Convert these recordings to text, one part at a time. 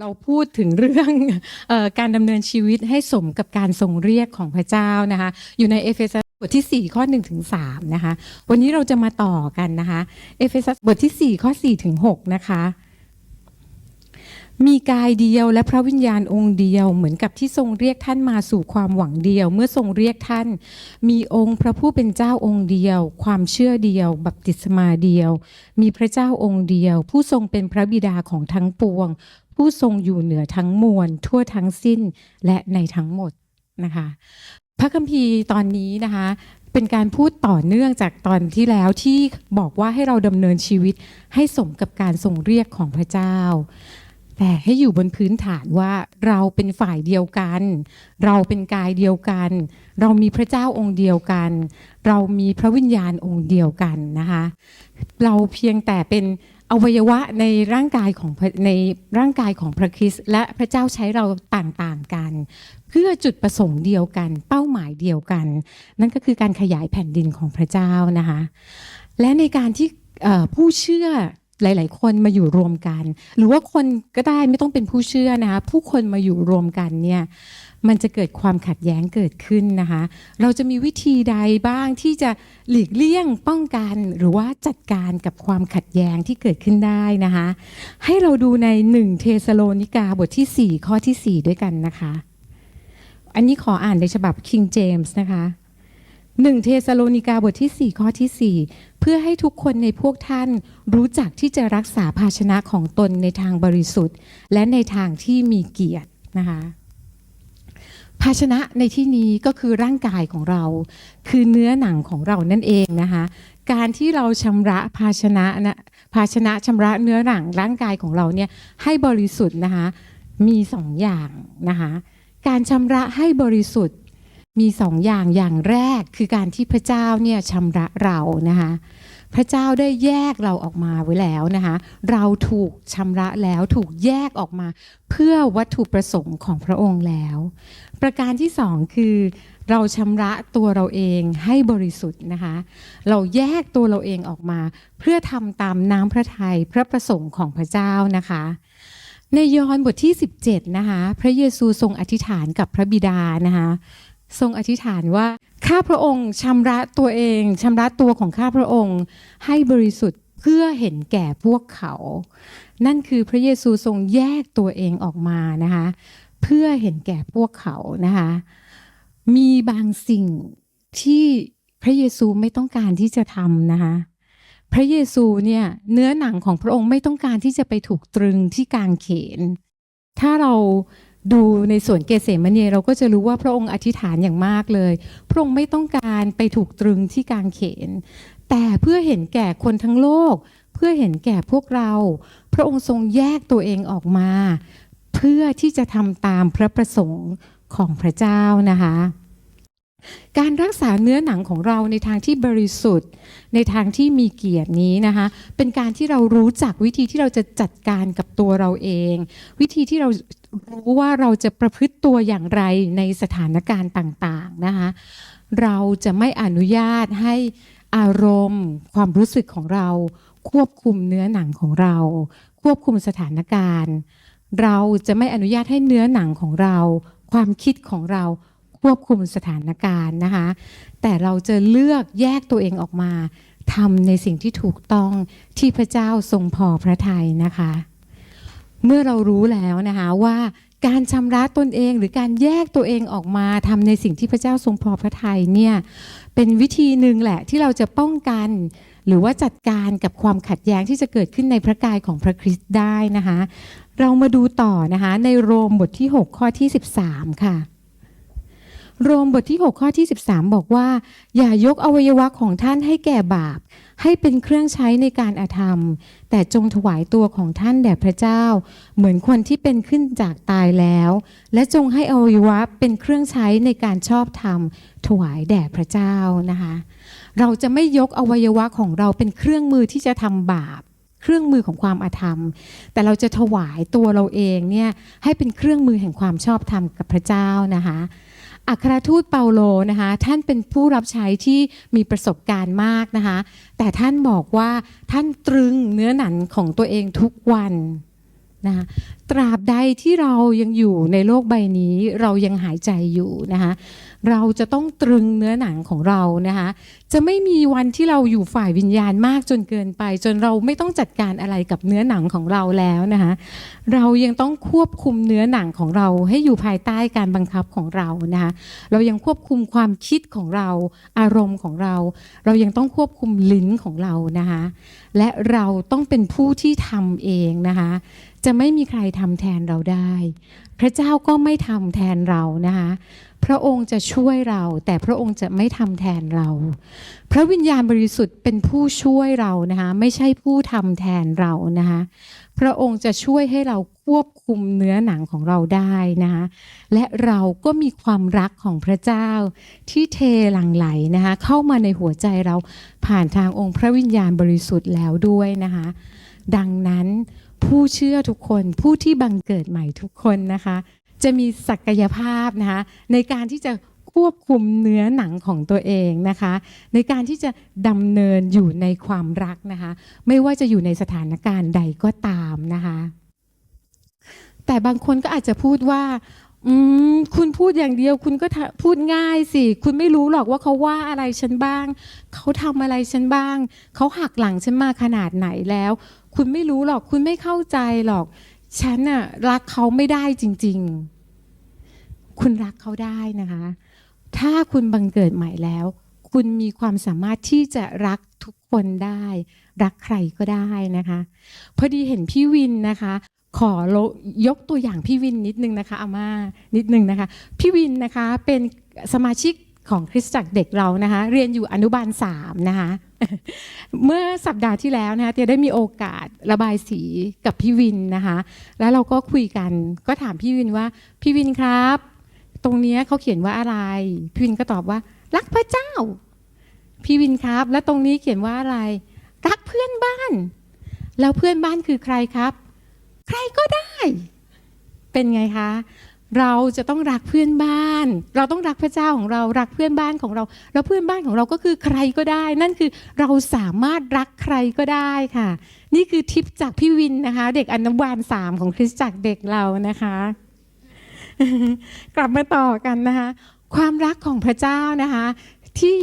เราพูดถึงเรื่องออการดำเนินชีวิตให้สมกับการทรงเรียกของพระเจ้านะคะ อยู่ในเอเฟซัสบทที่ 4 ข้อ1ถึง3นะคะ วันนี้เราจะมาต่อกันนะคะ เอเฟซัสบทที่ 4 ข้อ4ถึง6นะคะ มีกายเดียวและพระวิญญาณองค์เดียวเหมือนกับที่ทรงเรียกท่านมาสู่ความหวังเดียว เมื่อทรงเรียกท่าน มีองค์พระผู้เป็นเจ้าองค์เดียว ความเชื่อเดียว บัพติศมาเดียว มีพระเจ้าองค์เดียว ผู้ทรงเป็นพระบิดาของทั้งปวง ผู้ทรงอยู่เหนือทั้งมวล ทั่วทั้งสิ้นและในทั้งหมดนะคะ พระคัมภีร์ตอนนี้นะคะ เป็นการพูดต่อเนื่องจากตอนที่แล้วที่บอกว่าให้เราดำเนินชีวิตให้สมกับการทรงเรียกของพระเจ้า แต่ให้อยู่บนพื้นฐานว่าเราเป็นฝ่ายเดียวกัน เราเป็นกายเดียวกัน เรามีพระเจ้าองค์เดียวกัน เรามีพระวิญญาณองค์เดียวกันนะคะ เราเพียงแต่เป็น อวัยวะในร่างกายของในร่างกายของพระคริสต์และพระเจ้าใช้เราต่างๆกัน เพื่อจุดประสงค์เดียวกัน เป้าหมายเดียวกัน นั่นก็คือการขยายแผ่นดินของพระเจ้านะคะและในการที่ผู้เชื่อหลาย ๆ คนมาอยู่รวมกัน หรือว่าคนก็ได้ไม่ต้องเป็นผู้เชื่อนะคะผู้คนมาอยู่รวมกันเนี่ย มันจะเกิดความขัดแย้งเกิดขึ้นนะคะ เราจะมีวิธีใดบ้างที่จะหลีกเลี่ยงป้องกันหรือว่าจัดการกับความขัดแย้งที่เกิดขึ้นได้นะคะ ให้เราดูใน 1 เทสโลนิกาบทที่ 4 ข้อทีสี่4 ด้วยกันนะคะ อันนี้ขออ่านในฉบับ King James นะคะ1เทสโลนิกาบทที่ 4 ข้อทีสี่ 4 เพื่อให้ทุกคนในพวกท่านรู้จักที่จะรักษาภาชนะของตนในทางบริสุทธิ์ และในทางที่มีเกียรตินะคะ ภาชนะในที่นี้ก็คือร่างกายของเรา คือเนื้อหนังของเรานั่นเองนะคะ การที่เราชำระภาชนะนะภาชนะชำระเนื้อหนังร่างกายของเราเนี่ยให้บริสุทธิ์นะคะมีสองอย่างนะคะการชำระให้บริสุทธิ์มีสองอย่างอย่างแรกคือการที่พระเจ้าเนี่ยชำระเรานะคะ พระเจ้าได้แยกเราออกมาไว้แล้วนะคะ เราถูกชำระแล้วถูกแยกออกมา เพื่อวัตถุประสงค์ของพระองค์แล้ว ประการที่สองคือเราชำระตัวเราเองให้บริสุทธิ์นะคะ เราแยกตัวเราเองออกมา เพื่อทำตามน้ำพระทัยพระประสงค์ของพระเจ้านะคะ ในยอห์นบทที่ 17 นะคะ พระเยซูทรงอธิษฐานกับพระบิดานะคะ ทรงอธิษฐานว่า ข้าพระองค์ชำระตัวเองชำระตัวของข้าพระองค์ให้บริสุทธิ์เพื่อเห็นแก่พวกเขา นั่นคือพระเยซูทรงแยกตัวเองออกมานะคะเพื่อเห็นแก่พวกเขานะคะมีบางสิ่งที่พระเยซูไม่ต้องการที่จะทำนะคะพระเยซูเนี่ยเนื้อหนังของพระองค์ไม่ต้องการที่จะไปถูกตรึงที่กางเขน ถ้าเรา ดูในส่วนเกเสมเนีเราก็จะรู้ว่าพระองค์อธิษฐานอย่างมากเลย พระองค์ไม่ต้องการไปถูกตรึงที่กางเขน แต่เพื่อเห็นแก่คนทั้งโลก เพื่อเห็นแก่พวกเรา พระองค์ทรงแยกตัวเองออกมา เพื่อที่จะทำตามพระประสงค์ของพระเจ้านะคะการรักษาเนื้อหนังของเราในทางที่บริสุทธิ์ ในทางที่มีเกียรตินี้นะคะเป็นการที่เรารู้จักวิธีที่เราจะจัดการกับตัวเราเอง วิธีที่เรา รู้ว่าเราจะประพฤติตัวอย่างไรในสถานการณ์ต่างๆนะคะเราจะไม่อนุญาตให้อารมณ์ ความรู้สึกของเรา ควบคุมเนื้อหนังของเรา ควบคุมสถานการณ์ เราจะไม่อนุญาตให้เนื้อหนังของเรา ความคิดของเราควบคุมสถานการณ์นะคะ แต่เราจะเลือกแยกตัวเองออกมาทำในสิ่งที่ถูกต้องที่พระเจ้าทรงพอพระทัยนะคะ เมื่อเรารู้แล้วนะคะว่าการชำระตนเองหรือการแยกตัวเองออกมาทำในสิ่งที่พระเจ้าทรงพอพระทัยเนี่ยเป็นวิธีหนึ่งแหละที่เราจะป้องกัน หรือว่าจัดการกับความขัดแย้งที่จะเกิดขึ้นในพระกายของพระคริสต์ได้นะคะ เรามาดูต่อนะคะในโรมบทที่ 6 ข้อที่ 13 ค่ะ โรมบทที่ 6 ข้อที่ 13 บอกว่า อย่ายกอวัยวะของท่านให้แก่บาป ให้เป็นเครื่องใช้ในการอาธรรม แต่จงถวายตัวของท่านแด่พระเจ้า เหมือนคนที่เป็นขึ้นจากตายแล้ว และจงให้อวัยวะเป็นเครื่องใช้ในการชอบธรรม ถวายแด่พระเจ้านะคะ เราจะไม่ยกอวัยวะของเราเป็นเครื่องมือที่จะทำบาปเครื่องมือของความอาธรรม แต่เราจะถวายตัวเราเองเนี่ยให้เป็นเครื่องมือแห่งความชอบธรรมกับพระเจ้านะคะ อัครทูตเปาโลนะคะ ท่านเป็นผู้รับใช้ที่มีประสบการณ์มากนะคะ แต่ท่านบอกว่าท่านตรึงเนื้อหนังของตัวเองทุกวัน นะคะตราบใดที่เรายังอยู่ในโลกใบนี้เรายังหายใจอยู่นะคะเราจะต้องตรึงเนื้อหนังของเรานะคะจะไม่มีวันที่เราอยู่ฝ่ายวิญญาณมากจนเกินไป จนเราไม่ต้องจัดการอะไรกับเนื้อหนังของเราแล้วนะคะเรายังต้องควบคุมเนื้อหนังของเราให้อยู่ภายใต้การบังคับของเรานะคะเรายังควบคุมความคิดของเรา อารมณ์ของเรา เรายังต้องควบคุมลิ้นของเรานะคะและเราต้องเป็นผู้ที่ทำเองนะคะ จะไม่มีใครทำแทนเราได้ พระเจ้าก็ไม่ทำแทนเรานะคะพระองค์จะช่วยเรา แต่พระองค์จะไม่ทำแทนเรา พระวิญญาณบริสุทธิ์เป็นผู้ช่วยเรานะคะไม่ใช่ผู้ทำแทนเรานะคะพระองค์จะช่วยให้เราควบคุมเนื้อหนังของเราได้นะคะและเราก็มีความรักของพระเจ้าที่เทหลั่งไหลนะคะเข้ามาในหัวใจเราผ่านทางองค์พระวิญญาณบริสุทธิ์แล้วด้วยนะคะดังนั้น ผู้เชื่อทุกคน ผู้ที่บังเกิดใหม่ทุกคนนะคะ จะมีศักยภาพนะคะ ในการที่จะควบคุมเนื้อหนังของตัวเองนะคะ ในการที่จะดำเนินอยู่ในความรักนะคะ ไม่ว่าจะอยู่ในสถานการณ์ใดก็ตามนะคะ แต่บางคนก็อาจจะพูดว่าอืมคุณพูดอย่างเดียวคุณก็พูดง่ายสิ คุณไม่รู้หรอกว่าเขาว่าอะไรฉันบ้าง เขาทำอะไรฉันบ้าง เขาหักหลังฉันมาขนาดไหนแล้ว คุณไม่รู้หรอก คุณไม่เข้าใจหรอก ฉันน่ะรักเขาไม่ได้จริง ๆ คุณรักเขาได้นะคะ ถ้าคุณบังเกิดใหม่แล้ว คุณมีความสามารถที่จะรักทุกคนได้ รักใครก็ได้นะคะ พอดีเห็นพี่วินนะคะขอโยกตัวอย่างพี่วินนิดนึงนะคะอาม่านิดนึงนะคะ พี่วินนะคะเป็นสมาชิก ของคริสตจักรเด็กเรานะคะเรียนอยู่อนุบาลสามนะคะเมื่อสัปดาห์ที่แล้วนะคะเตียได้มีโอกาสระบายสีกับพี่วินนะคะแล้วเราก็คุยกันก็ถามพี่วินว่าพี่วินครับ ตรงนี้เขาเขียนว่าอะไร พี่วินก็ตอบว่า รักพระเจ้า พี่วินครับ แล้วตรงนี้เขียนว่าอะไร รักเพื่อนบ้าน แล้วเพื่อนบ้านคือใครครับ ใครก็ได้ เป็นไงคะ เราจะต้องรักเพื่อนบ้าน เราต้องรักพระเจ้าของเรารักเพื่อนบ้านของเรา แล้วเพื่อนบ้านของเราก็คือใครก็ได้ นั่นคือเราสามารถรักใครก็ได้ค่ะ นี่คือทิปจากพี่วินนะคะ เด็กอนุบาลสามของคริสตจักรเด็กเรานะคะ กลับมาต่อกันนะคะ ความรักของพระเจ้านะคะ ที่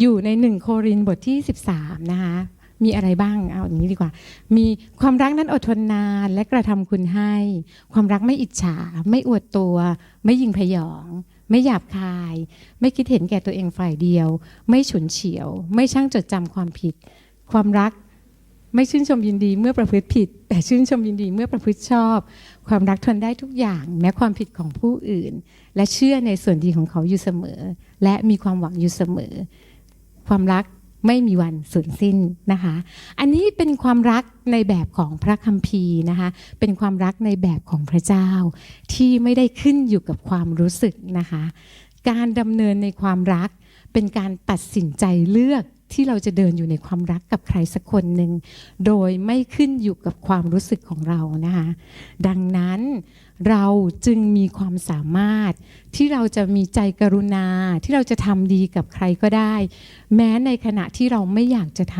อยู่ในหนึ่งโครินบทที่ 13 นะคะ มีอะไรบ้างเอาอย่างนี้ดีกว่า มีความรักนั้นอดทนนานและกระทำคุณให้ ความรักไม่อิจฉา ไม่อวดตัว ไม่ยิงพยอง ไม่หยาบคาย ไม่คิดเห็นแก่ตัวเองฝ่ายเดียว ไม่ฉุนเฉียว ไม่ช่างจดจำความผิด ความรักไม่ชื่นชมยินดีเมื่อประพฤติผิด แต่ชื่นชมยินดีเมื่อประพฤติชอบ ความรักทนได้ทุกอย่าง แม้ความผิดของผู้อื่น และเชื่อในส่วนดีของเขาอยู่เสมอ และมีความหวังอยู่เสมอ ความรัก ไม่มีวันสูญสิ้นนะคะ อันนี้เป็นความรักในแบบของพระคัมภีร์นะคะ เป็นความรักในแบบของพระเจ้า ที่ไม่ได้ขึ้นอยู่กับความรู้สึกนะคะ การดำเนินในความรักเป็นการตัดสินใจเลือก ที่เราจะเดินอยู่ในความรักกับใครสักคนหนึ่งโดยไม่ขึ้นอยู่กับความรู้สึกของเรานะคะดังนั้นเราจึงมีความสามารถที่เราจะมีใจกรุณาที่เราจะทำดีกับใครก็ได้ แม้ในขณะที่เราไม่อยากจะท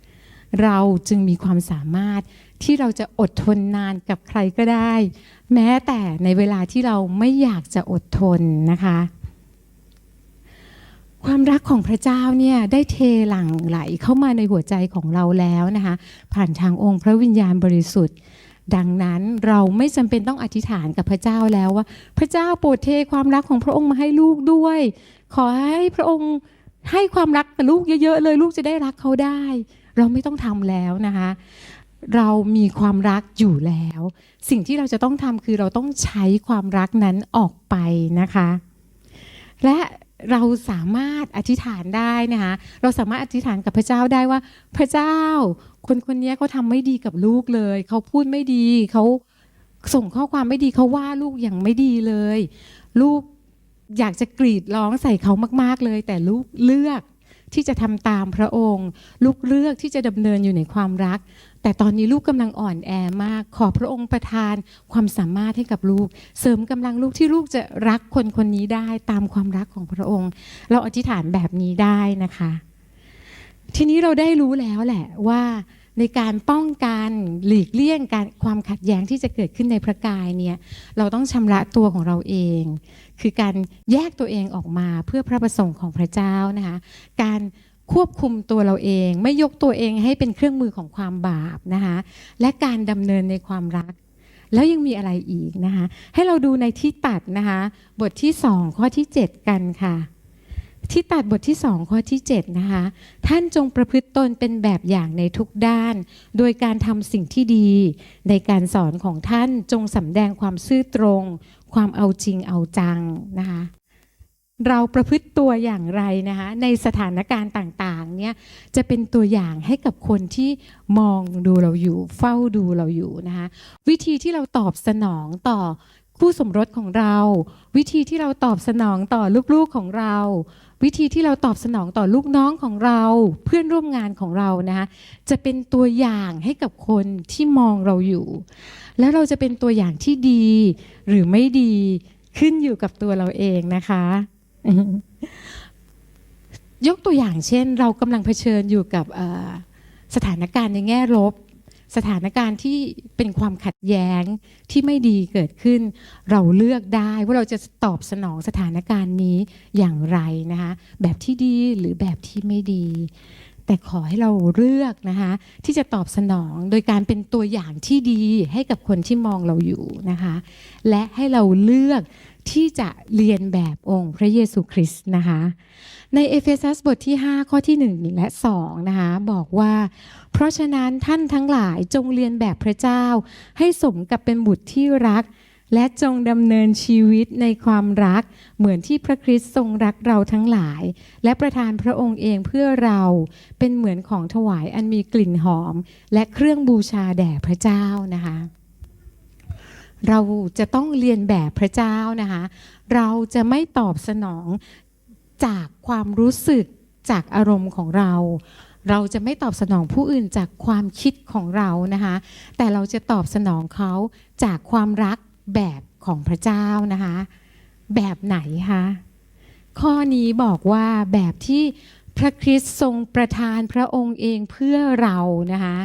ำเราจึงมีความสามารถที่เราจะอดทนนานกับใครก็ได้ แม้แต่ในเวลาที่เราไม่อยากจะอดทนนะคะ ความรักของพระเจ้าเนี่ยได้เทหลั่งไหลเข้ามาในหัวใจของเราแล้วนะคะผ่านทางองค์พระวิญญาณบริสุทธิ์ ดังนั้นเราไม่จำเป็นต้องอธิษฐานกับพระเจ้าแล้วว่า พระเจ้าโปรดเทความรักของพระองค์มาให้ลูกด้วย ขอให้พระองค์ให้ความรักกับลูกเยอะๆเลยลูกจะได้รักเขาได้ เราไม่ต้องทำแล้วนะคะเรามีความรักอยู่แล้ว สิ่งที่เราจะต้องทำคือเราต้องใช้ความรักนั้นออกไปนะคะ และ เราสามารถอธิษฐานได้นะคะเราสามารถอธิษฐานกับพระเจ้าได้ว่า พระเจ้า คนคนนี้เขาทำไม่ดีกับลูกเลย เขาพูดไม่ดีเขาส่งข้อความไม่ดีเขาว่าลูกอย่างไม่ดีเลย ลูกอยากจะกรีดร้องใส่เขามาก ๆเลย แต่ลูกเลือกที่จะทำตามพระองค์ ลูกเลือกที่จะดำเนินอยู่ในความรัก แต่ตอนนี้ลูกกำลังอ่อนแอมาก ขอพระองค์ประทานความสามารถให้กับลูก เสริมกำลังลูกที่ลูกจะรักคนคนนี้ได้ตามความรักของพระองค์ เราอธิษฐานแบบนี้ได้นะคะ ทีนี้เราได้รู้แล้วแหละว่าในการป้องกันหลีกเลี่ยงการความขัดแย้งที่จะเกิดขึ้นในพระกายเนี่ยเราต้องชำระตัวของเราเอง คือการแยกตัวเองออกมาเพื่อพระประสงค์ของพระเจ้านะคะการ ควบคุมตัวเราเอง ไม่ยกตัวเองให้เป็นเครื่องมือของความบาปนะคะและการดำเนินในความรัก แล้วยังมีอะไรอีกนะคะให้เราดูในที่ตัดนะคะบทที่สองข้อที่ 7 กันค่ะ ที่ตัดบทที่สองข้อที่7นะคะท่านจงประพฤติตนเป็นแบบอย่างในทุกด้าน โดยการทำสิ่งที่ดี ในการสอนของท่านจงสำแดงความซื่อตรง ความเอาจริงเอาจังนะคะ เราประพฤติตัวอย่างไรนะคะในสถานการณ์ต่างๆเนี่ยจะเป็นตัวอย่างให้กับคนที่มองดูเราอยู่ เฝ้าดูเราอยู่นะคะวิธีที่เราตอบสนองต่อคู่สมรสของเรา วิธีที่เราตอบสนองต่อลูกๆของเรา วิธีที่เราตอบสนองต่อลูกน้องของเรา เพื่อนร่วมงานของเรานะคะจะเป็นตัวอย่างให้กับคนที่มองเราอยู่ แล้วเราจะเป็นตัวอย่างที่ดีหรือไม่ดีขึ้นอยู่กับตัวเราเองนะคะ ยกตัวอย่างเช่น เรากำลังเผชิญอยู่กับสถานการณ์ในแง่ลบ สถานการณ์ที่เป็นความขัดแย้งที่ไม่ดีเกิดขึ้น เราเลือกได้ว่าเราจะตอบสนองสถานการณ์นี้อย่างไรนะคะแบบที่ดีหรือแบบที่ไม่ดี แต่ขอให้เราเลือกนะคะที่จะตอบสนองโดยการเป็นตัวอย่างที่ดีให้กับคนที่มองเราอยู่นะคะและให้เราเลือกที่จะเรียนแบบองค์พระเยซูคริสต์นะคะในเอเฟซัสบทที่ 5 ข้อที่ 1 และ2นะคะบอกว่า เพราะฉะนั้นท่านทั้งหลายจงเรียนแบบพระเจ้า ให้สมกับเป็นบุตรที่รัก และจงดำเนินชีวิตในความรัก เหมือนที่พระคริสต์ทรงรักเราทั้งหลาย และประทานพระองค์เองเพื่อเราเป็นเหมือนของถวายอันมีกลิ่นหอม และเครื่องบูชาแด่พระเจ้านะคะ เราจะต้องเรียนแบบพระเจ้านะคะ เราจะไม่ตอบสนองจากความรู้สึกจากอารมณ์ของเราเราจะไม่ตอบสนองผู้อื่นจากความคิดของเรานะคะ แต่เราจะตอบสนองเขาจากความรัก แบบของพระเจ้านะคะ แบบไหนคะข้อนี้บอกว่าแบบที่พระคริสต์ทรงประทานพระองค์เองเพื่อเรานะคะ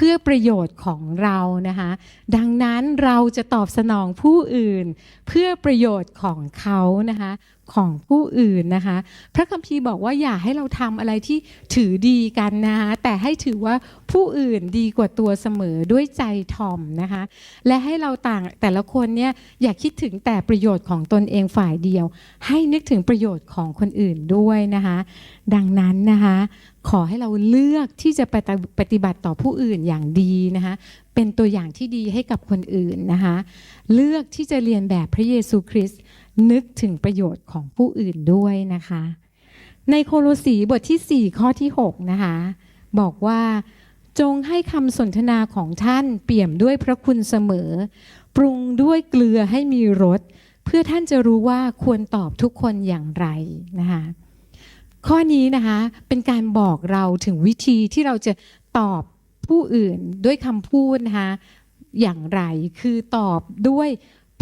เพื่อประโยชน์ของเรานะคะดังนั้นเราจะตอบสนองผู้อื่น เพื่อประโยชน์ของเขานะคะของผู้อื่นนะคะ พระคัมภีร์บอกว่าอย่าให้เราทำอะไรที่ถือดีกันนะคะแต่ให้ถือว่าผู้อื่นดีกว่าตัวเสมอด้วยใจถ่อมนะคะ และให้เราต่างแต่ละคนเนี่ยอย่าคิดถึงแต่ประโยชน์ของตนเองฝ่ายเดียว ให้นึกถึงประโยชน์ของคนอื่นด้วยนะคะ ดังนั้นนะคะ ขอให้เราเลือกที่จะปฏิปฏิบัติต่อผู้อื่นอย่างดีนะคะเป็นตัวอย่างที่ดีให้กับคนอื่นนะคะเลือกที่จะเรียนแบบพระเยซูคริสต์นึกถึงประโยชน์ของผู้อื่นด้วยนะคะ ในโคโลสีบทที่ 4 ข้อที่6นะคะบอกว่าจงให้คำสนทนาของท่านเปี่ยมด้วยพระคุณเสมอ ปรุงด้วยเกลือให้มีรสเพื่อท่านจะรู้ว่าควรตอบทุกคนอย่างไรนะคะ ข้อนี้นะคะเป็นการบอกเราถึงวิธีที่เราจะตอบผู้อื่นด้วยคำพูดนะคะอย่างไรคือตอบด้วย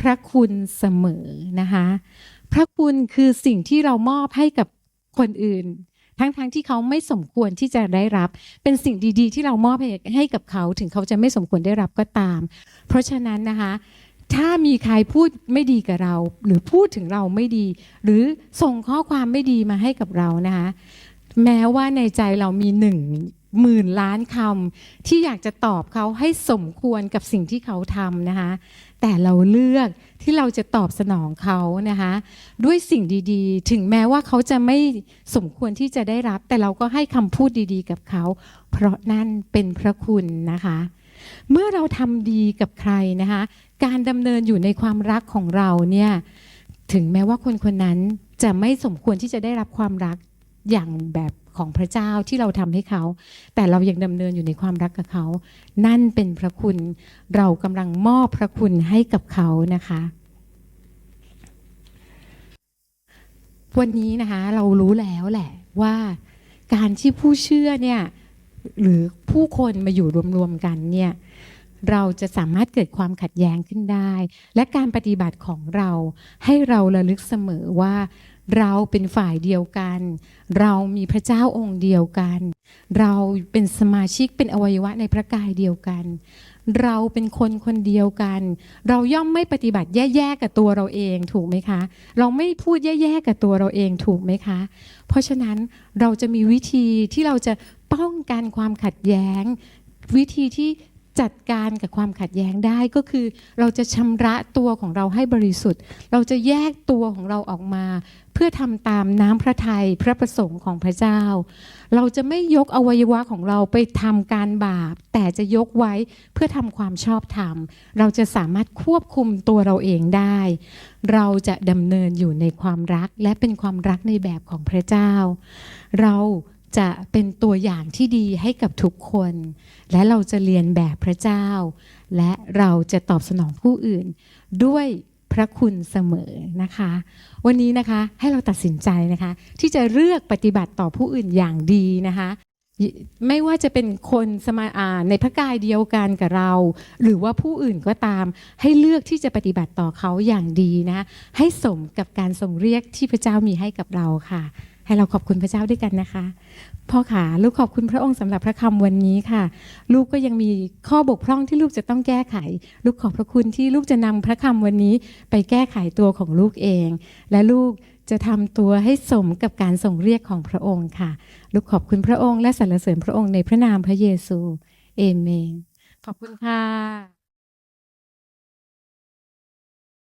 พระคุณเสมอนะคะพระคุณคือสิ่งที่เรามอบให้กับคนอื่น ทั้งๆทที่เขาไม่สมควรที่จะได้รับ เป็นสิ่งดีๆ ที่เรามอบให้ให้กับเขาถึงเขาจะไม่สมควรได้รับก็ตาม เพราะฉะนั้นนะคะ ถ้ามีใครพูดไม่ดีกับเรา หรือพูดถึงเราไม่ดี หรือส่งข้อความไม่ดีมาให้กับเรานะคะแม้ว่าในใจเรามีหนึ่งหมื่นล้านคำที่อยากจะตอบเขาให้สมควรกับสิ่งที่เขาทำนะคะ แต่เราเลือกที่เราจะตอบสนองเขานะคะ ด้วยสิ่งดีๆ ถึงแม้ว่าเขาจะไม่สมควรที่จะได้รับ แต่เราก็ให้คำพูดดีๆ กับเขา เพราะนั่นเป็นพระคุณนะคะ เมื่อเราทำดีกับใครนะคะ การดำเนินอยู่ในความรักของเราเนี่ยถึงแม้ว่าคนคนนั้นจะไม่สมควรที่จะได้รับความรักอย่างแบบของพระเจ้าที่เราทำให้เขา แต่เรายังดำเนินอยู่ในความรักกับเขา นั่นเป็นพระคุณเรากำลังมอบพระคุณให้กับเขานะคะ วันนี้นะคะเรารู้แล้วแหละว่าการที่ผู้เชื่อเนี่ยหรือผู้คนมาอยู่รวมๆกันเนี่ย เราจะสามารถเกิดความขัดแย้งขึ้นได้ และการปฏิบัติของเราให้เราระลึกเสมอว่า เราเป็นฝ่ายเดียวกัน เรามีพระเจ้าองค์เดียวกัน เราเป็นสมาชิกเป็นอวัยวะในพระกายเดียวกัน เราเป็นคนคนเดียวกัน เราย่อมไม่ปฏิบัติแย่ๆกับตัวเราเองถูกไหมคะ เราไม่พูดแย่ๆกับตัวเราเองถูกไหมคะ เพราะฉะนั้นเราจะมีวิธีที่เราจะป้องกันความขัดแย้ง วิธีที่ จัดการกับความขัดแย้งได้ก็คือ เราจะชำระตัวของเราให้บริสุทธิ์ เราจะแยกตัวของเราออกมา เพื่อทำตามน้ำพระทัยพระประสงค์ของพระเจ้า เราจะไม่ยกอวัยวะของเราไปทำการบาป แต่จะยกไว้เพื่อทำความชอบธรรม เราจะสามารถควบคุมตัวเราเองได้ เราจะดำเนินอยู่ในความรักและเป็นความรักในแบบของพระเจ้า เรา จะเป็นตัวอย่างที่ดีให้กับทุกคน และเราจะเรียนแบบพระเจ้า และเราจะตอบสนองผู้อื่น ด้วยพระคุณเสมอนะคะ วันนี้นะคะให้เราตัดสินใจนะคะ ที่จะเลือกปฏิบัติต่อผู้อื่นอย่างดีนะคะไม่ว่าจะเป็นคนสมาอาในพระกายเดียวกันกับเรา หรือว่าผู้อื่นก็ตาม ให้เลือกที่จะปฏิบัติต่อเขาอย่างดีนะ ให้สมกับการทรงเรียกที่พระเจ้ามีให้กับเราค่ะ ให้เราขอบคุณพระเจ้าด้วยกันนะคะ พ่อขาลูกขอบคุณพระองค์สำหรับพระคำวันนี้ค่ะ ลูกก็ยังมีข้อบกพร่องที่ลูกจะต้องแก้ไข ลูกขอบพระคุณที่ลูกจะนำพระคำวันนี้ไปแก้ไขตัวของลูกเอง และลูกจะทำตัวให้สมกับการทรงเรียกของพระองค์ค่ะ ลูกขอบคุณพระองค์และสรรเสริญพระองค์ในพระนามพระเยซูเอเมน ขอบคุณค่ะ